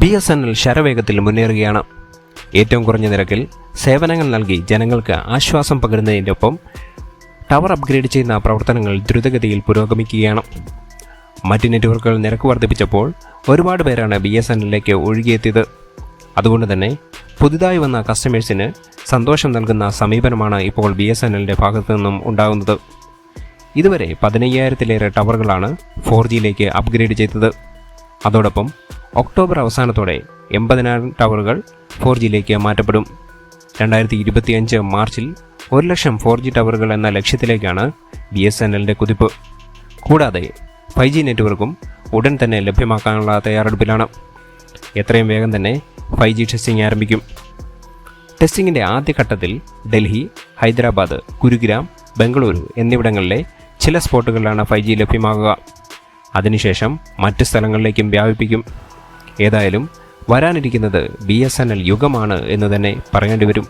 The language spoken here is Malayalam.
ബി എസ് എൻ എൽ ശരവേഗത്തിൽ മുന്നേറുകയാണ്. ഏറ്റവും കുറഞ്ഞ നിരക്കിൽ സേവനങ്ങൾ നൽകി ജനങ്ങൾക്ക് ആശ്വാസം പകരുന്നതിന്റെ ഒപ്പം ടവർ അപ്ഗ്രേഡ് ചെയ്യുന്ന പ്രവർത്തനങ്ങൾ ദ്രുതഗതിയിൽ പുരോഗമിക്കുകയാണ്. മറ്റ് നെറ്റ്വർക്കുകൾ നിരക്ക് വർദ്ധിപ്പിച്ചപ്പോൾ ഒരുപാട് പേരാണ് ബി എസ് എൻ എല്ലിലേക്ക് ഒഴുകിയെത്തിയത്. അതുകൊണ്ട് തന്നെ പുതുതായി വന്ന കസ്റ്റമേഴ്സിന് സന്തോഷം നൽകുന്ന സമീപനമാണ് ഇപ്പോൾ ബി എസ് എൻ എല്ലിന്റെ ഭാഗത്തു നിന്നും ഉണ്ടാകുന്നത്. ഇതുവരെ പതിനയ്യായിരത്തിലേറെ ടവറുകളാണ് ഫോർ ജിയിലേക്ക് അപ്ഗ്രേഡ് ചെയ്തത്. അതോടൊപ്പം ഒക്ടോബർ അവസാനത്തോടെ എൺപതിനായിരം ടവറുകൾ ഫോർ ജിയിലേക്ക് മാറ്റപ്പെടും. രണ്ടായിരത്തി ഇരുപത്തിയഞ്ച് മാർച്ചിൽ ഒരു ലക്ഷം ഫോർ ജി ടവറുകൾ എന്ന ലക്ഷ്യത്തിലേക്കാണ് ബി എസ് എൻ എല്ലിന്റെ കുതിപ്പ്. കൂടാതെ ഫൈവ് ജി നെറ്റ്വർക്കും ഉടൻ തന്നെ ലഭ്യമാക്കാനുള്ള തയ്യാറെടുപ്പിലാണ്. എത്രയും വേഗം തന്നെ ഫൈവ് ജി ടെസ്റ്റിംഗ് ആരംഭിക്കും. ടെസ്റ്റിങ്ങിന്റെ ആദ്യഘട്ടത്തിൽ ഡൽഹി ഹൈദരാബാദ് ഗുരുഗ്രാം ബംഗളൂരു എന്നിവിടങ്ങളിലെ ചില സ്പോട്ടുകളിലാണ് ഫൈവ് ജി ലഭ്യമാകുക. അതിനുശേഷം മറ്റ് സ്ഥലങ്ങളിലേക്കും വ്യാപിപ്പിക്കും. ഏതായാലും വരാനിരിക്കുന്നത് ബി എസ് എൻ എൽ യുഗമാണ് എന്ന് തന്നെ പറയേണ്ടി വരും.